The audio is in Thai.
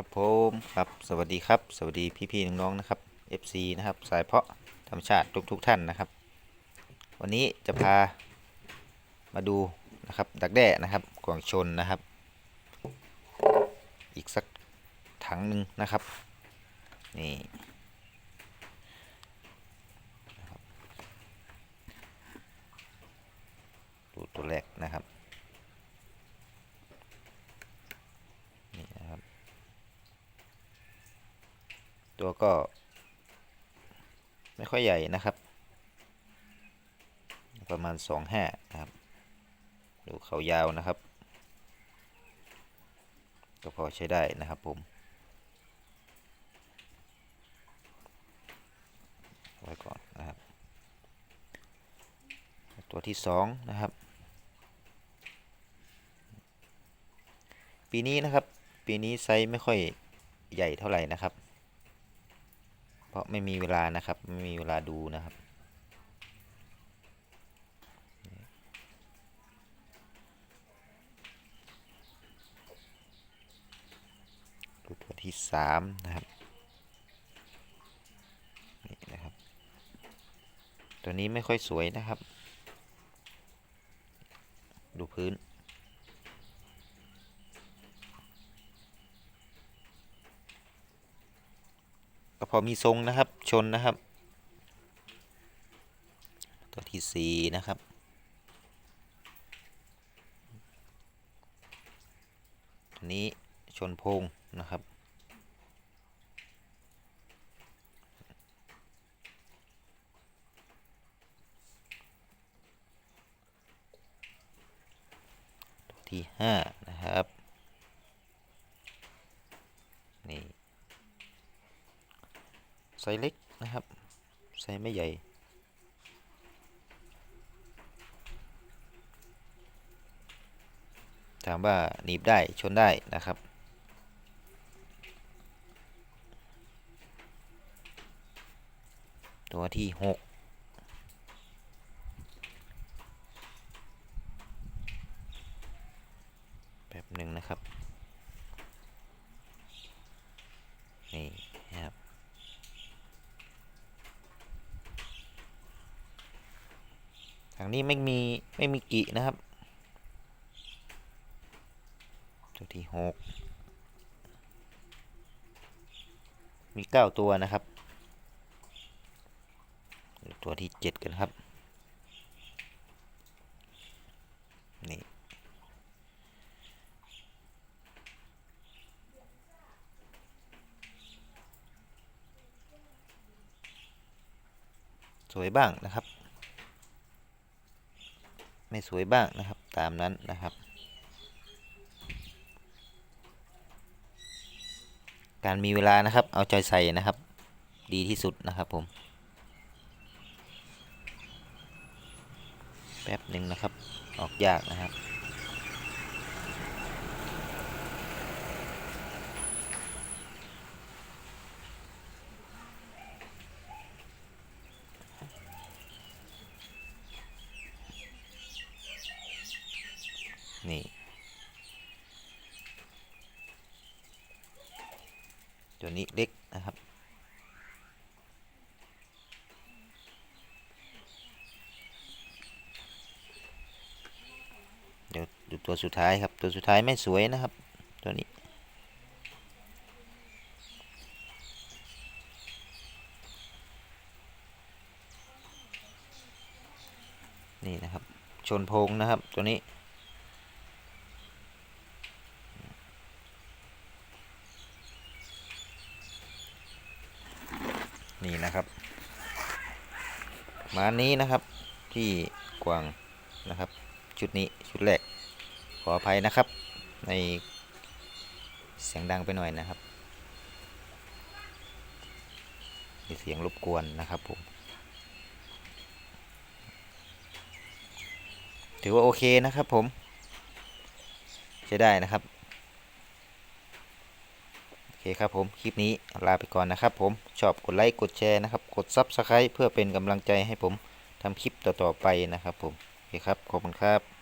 ครับผมครับสวัสดีครับสวัสดีพี่ๆน้องๆนะครับ FC นะครับสายเพาะธรรมชาติทุกๆท่านนะครับ วันนี้จะพามาดูนะครับดักแด้นะครับกวางชนนะครับ อีกสักถังหนึ่งนะครับนี่นะครับดูตัวแรกนะครับนี่นะครับ ตัวก็ ไม่ค่อยใหญ่นะครับ ประมาณสองห้านะครับ ดูเขายาวนะครับ ก็พอใช้ได้นะครับผมไว้ก่อนนะครับ ตัวที่สองนะครับ ปีนี้นะครับ ปีนี้ไซส์ไม่ค่อยใหญ่เท่าไหร่นะครับ ราะไม่มีเวลานะครับ ไม่มีเวลาดูนะครับ ดูตัวที่สามนะครับ นี่นะครับ ตัวนี้ไม่ค่อยสวยนะครับ ดูพื้น พอมีทรงนะครับชนนะครับ ตัวที่สี่นะครับ ตัวนี้ชนพงนะครับที่ห้านะครับ นี่ ซส์เล็กนะครับ ไซส์ไม่ใหญ่ ถามว่าหนีบได้ชนได้นะครับ ตัวที่หกแป๊บหนึ่งนะครับ นี่นะครับ ทางนี้ไม่มีไม่มีกินะครับ ตัวที่หกมีเก้าตัวนะครับ ตัวที่เจ็ดกันครับ นี่สวยบ้างนะครับ ไม่สวยบ้างนะครับตามนั้นนะครับ การมีเวลานะครับ เอาใจใส่นะครับ ดีที่สุดนะครับผม แป๊บหนึ่งนะครับ ออกยากนะครับ นี่ ตัวนี้เล็กนะครับ เดี๋ยวดูตัวสุดท้ายครับ ตัวสุดท้ายไม่สวยนะครับ ตัวนี้นี่นะครับ ชนโพงนะครับตัวนี้ นี่นะครับมานี้นะครับที่กวางนะครับ ชุดนี้ชุดแรกขออภัยนะครับ ในเสียงดังไปหน่อยนะครับมีเสียงรบกวนนะครับผมถือว่าโอเคนะครับผมใช้ได้นะครับ คครับผม คลิปนี้ลาไปก่อนนะครับผม ชอบกดไลค์ กดแชร์นะครับ กด Subscribe เพื่อเป็นกำลังใจให้ผมทำคลิปต่อๆไปนะครับผม โอเคครับ ขอบคุณครับ